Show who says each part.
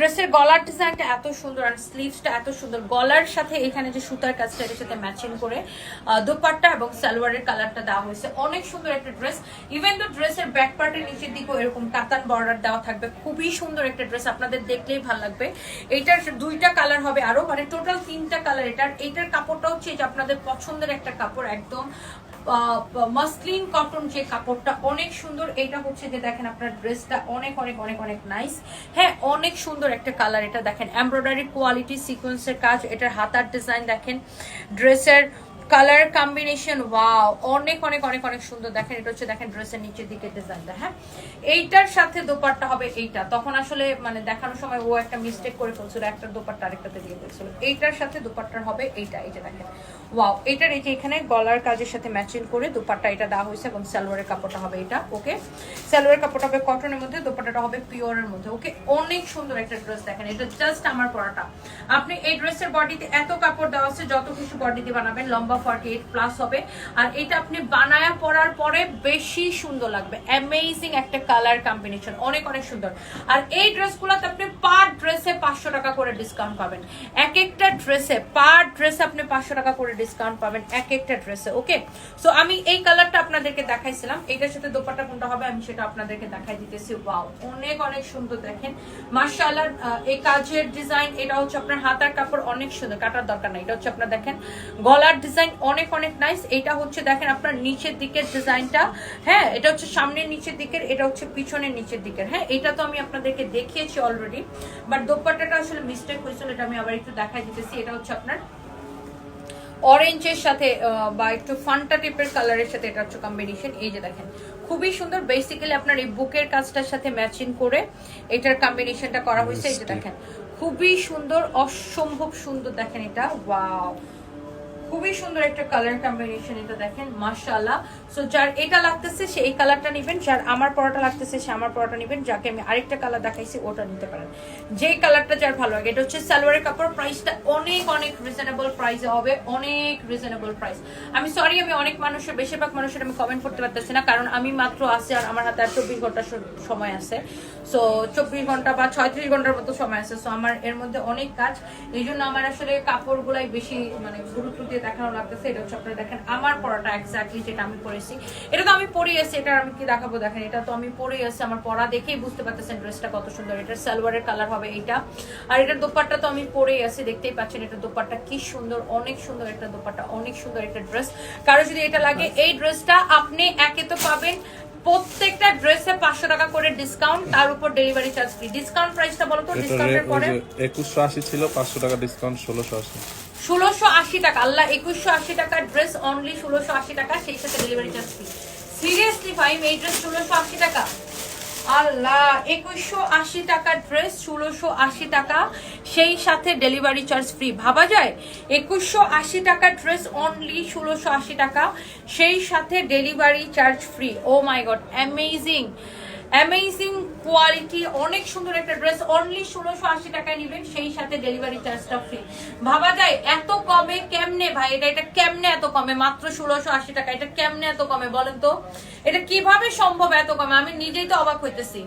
Speaker 1: ড্রেসের গলার ডিজাইনটা এত সুন্দর আর স্লিভসটা এত সুন্দর। গলার সাথে এখানে যে সুতার কাজটা এর সাথে ম্যাচিং করে দোপাট্টা এবং সালোয়ারের কালারটা দেওয়া হয়েছে। অনেক সুন্দর একটা ড্রেস ইভেন তো ড্রেসের ব্যাক পার্টের নিচের দিকেও এরকম কাতান বর্ডার দেওয়া থাকবে, খুবই সুন্দর একটা ড্রেস আপনাদের দেখলেই ভালো লাগবে। এইটার দুইটা কালার হবে আরও মানে টোটাল তিনটা কালার এটার। এইটার কাপড়টা হচ্ছে যে আপনাদের পছন্দের একটা কাপড়, একদম মাসলিন কটন যে কাপড়টা অনেক সুন্দর, এটা হচ্ছে যে দেখেন আপনার ড্রেসটা অনেক অনেক অনেক অনেক নাইস হ্যাঁ অনেক সুন্দর একটা কালার এটা দেখেন। এমব্রয়ডারি কোয়ালিটি সিকোয়েন্সের কাজ, এটার হাতার ডিজাইন দেখেন। ড্রেসের কালার কম্বিনেশন, ওয়াও, অনেক অনেক অনেক অনেক সুন্দর। দেখেন, এটা হচ্ছে, দেখেন, ড্রেসের নিচের দিকে ডিজাইনটা হ্যাঁ? এইটার সাথে দোপাট্টা হবে এইটা। তখন আসলে মানে দেখানোর সময় ও একটা মিস্টেক করে ফেলছিল, একটা দোপাট্টা আরেকটাতে দিয়ে ফেলছিল এইটার সাথে দোপাট্টার হবে এইটা, এই যে দেখেন। ওয়াও এটার এই যে এখানে গলার কাজের সাথে ম্যাচিং করে দোপাট্টা এটা দেওয়া হয়েছে এবং সালোয়ারের কাপড়টা হবে এটা, ওকে? সালোয়ারের কাপড়টা হবে কটনের মধ্যে, দোপাট্টাটা হবে পিওরের মধ্যে, ওকে? অনেক সুন্দর একটা ড্রেস দেখেন, এটা জাস্ট আমার পরাটা। আপনি এই ড্রেসের বডিতে এত কাপড় দেওয়া আছে, যত কিছু বডিতে বানাবেন, লম্বা ফর্টি এইট প্লাস হবে। আর এটা আপনি বানায়া পরার পরে বেশি সুন্দর লাগবে। অ্যামেজিং একটা কালার কম্বিনেশন অনেক অনেক সুন্দর। আর এই ড্রেসগুলোতে আপনি পার ড্রেসে পাঁচশো টাকা করে ডিসকাউন্ট পাবেন। এক একটা ড্রেসে পার ড্রেসে আপনি পাঁচশো টাকা করে ডিসকাউন্ট পাবেন এক একটা ড্রেসে ওকে সো আমি এই কালারটা আপনাদেরকে দেখাইছিলাম। এটার সাথে দোপাট্টা কোনটা হবে আমি সেটা আপনাদেরকে দেখাই দিতেছি। ওয়াও অনেক অনেক সুন্দর দেখেন। মার্শাল্লাহ এই কাজের ডিজাইন এটা হচ্ছে আপনার হাতার কাপড় অনেক সুন্দর, কাটার দরকার নাই। এটা হচ্ছে আপনার দেখেন, গলার ডিজাইন অনেক অনেক নাইস এটা হচ্ছে দেখেন আপনার নিচের দিকের ডিজাইনটা হ্যাঁ এটা হচ্ছে সামনের নিচের দিকের এটা হচ্ছে পিছনের নিচের দিকের। হ্যাঁ এটা তো আমি আপনাদেরকে দেখিয়েছি অলরেডি বাট দোপাট্টাটা আসলে মিস্টেক হয়েছিল এটা আমি আবার একটু দেখাই দিতেছি। এটা হচ্ছে আপনার অরেঞ্জের সাথে বা একটু ফান্টা টাইপের কালারের সাথে এটা হচ্ছে কম্বিনেশন এই যে দেখেন খুবই সুন্দর। বেসিক্যালি আপনার এই বুকের কাজটার সাথে ম্যাচিং করে এটার কম্বিনেশনটা করা হয়েছে। এই যে দেখেন খুবই সুন্দর অসম্ভব সুন্দর। দেখেন এটা ওয়াও খুবই সুন্দর একটা কালার কম্বিনেশন এটা দেখেন, মাশাআল্লাহ। সো যার এটা লাগতেছে, সে এই কালারটা নেবেন, যার আমার পরাটা লাগতেছে, সে আমার পরাটা নেবেন, যাকে আমি আরেকটা কালার দেখাইছি, ওটা নিতে পারেন। যেই কালারটা যার ভালো লাগে, এটা হচ্ছে সালোয়ারের কাপড় প্রাইসটা অনেক অনেক রিজনেবল প্রাইসে হবে, অনেক রিজনেবল প্রাইস আমি সরি আমি অনেক মানুষের, বেশিরভাগ মানুষের আমি কমেন্ট করতে পারতেছি না, কারণ আমি মাত্র আসি আর আমার হাতে আর চব্বিশ ঘণ্টা সময় আছে। সো চব্বিশ ঘণ্টা বা ছয়ত্রিশ ঘণ্টার মতো সময় আছে। সো আমার এর মধ্যে অনেক কাজ, এই জন্য আমার আসলে কাপড়গুলাই বেশি মানে গুরুত্ব দিয়ে দেখানো লাগতেছে এটা হচ্ছে আপনারা দেখেন আমার পড়াটা এক্স্যাক্টলি যেটা আমি পরেছি এটা তো আমি পরেই আছি এটা আমি কি দেখাবো দেখেন এটা তো আমি পরেই আছি আমার পরা দেখেই বুঝতে পারতেছেন ড্রেসটা কত সুন্দর এটার সালোয়ারের কালার হবে এটা আর এটার দোপারটা তো আমি পরেই আছি দেখতেই পাচ্ছেন এটা দোপাট্টা কি সুন্দর অনেক সুন্দর একটা দোপাট্টা অনেক সুন্দর একটা ড্রেস। কারও যদি এটা লাগে এই ড্রেসটা আপনি একে তো পাবেন প্রত্যেকটা ড্রেসে পাঁচশো টাকা করে ডিসকাউন্ট তার উপর ডেলিভারি চার্জ ফ্রি ডিসকাউন্ট প্রাইসটা বলো তো
Speaker 2: এটা
Speaker 1: ডিসকাউন্টের পরে?
Speaker 2: একুশশো আশি ছিল পাঁচশো টাকা ডিসকাউন্ট ষোলোশো আশি।
Speaker 1: ষোলোশো আশি টাকা। আল্লাহ একুশশো আশি টাকা ড্রেস অনলি ষোলোশো আশি টাকা সেই সাথে ডেলিভারি চার্জ ফ্রি সিরিয়াসলি ভাই এই ড্রেস ষোলোশো আশি টাকা? আল্লাহ, একুশশো আশি টাকার ড্রেস ষোলোশো আশি টাকা। সেই সাথে ডেলিভারি চার্জ ফ্রি ভাবা যায়? একুশশো আশি টাকার ড্রেস অনলি ষোলোশো আশি টাকা। সেই সাথে delivery charge free oh my god amazing amazing quality অনেক সুন্দর একটা ড্রেস অনলি ষোলোশো আশি টাকায় নেবেন, সেই সাথে ডেলিভারি চার্জটা ফ্রি ভাবা যায়, এত কমে কেমনে ভাই? এটা এটা কেমনে এত কমে? মাত্র ষোলোশো আশি টাকা, এটা কেমনে এত কমে বলেন তো? এটা কীভাবে সম্ভব এত কমে? আমি নিজেই তো অবাক হইতেছি।